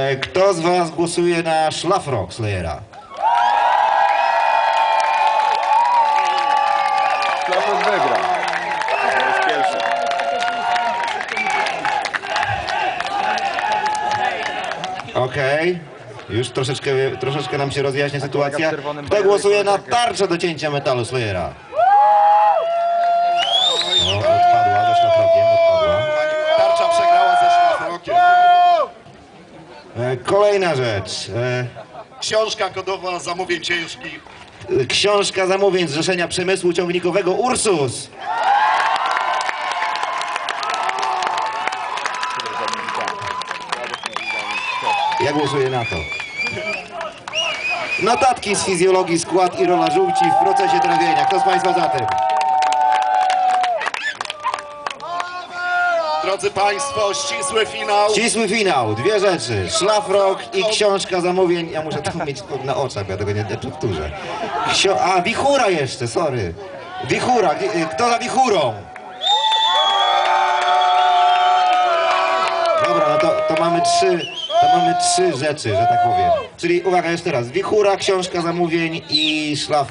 E, Kto z was głosuje na szlafrok Slayera? Klapek wygra. To jest pierwsze. Okej. Już troszeczkę, troszeczkę nam się rozjaśnia sytuacja. Kto głosuje na tarczę do cięcia metalu Slayera? Kolejna rzecz. E, Książka kodowa zamówień ciężkich. e, Książka zamówień Zrzeszenia Przemysłu Ciągnikowego Ursus. Ja głosuję na to. Notatki z fizjologii, skład i rola żółci w procesie trawienia. Kto z Państwa za tym? Drodzy Państwo, ścisły finał. Ścisły finał, dwie rzeczy. Szlafrok i książka zamówień. Ja muszę to mieć na oczach, ja tego nie, nie powtórzę. Ksio A, wichura jeszcze, sorry. Wichura, Gdzie- kto za wichurą? Dobra, no to, to mamy trzy, to mamy trzy rzeczy, że tak powiem. Czyli uwaga jeszcze raz, wichura, książka zamówień i szlaf.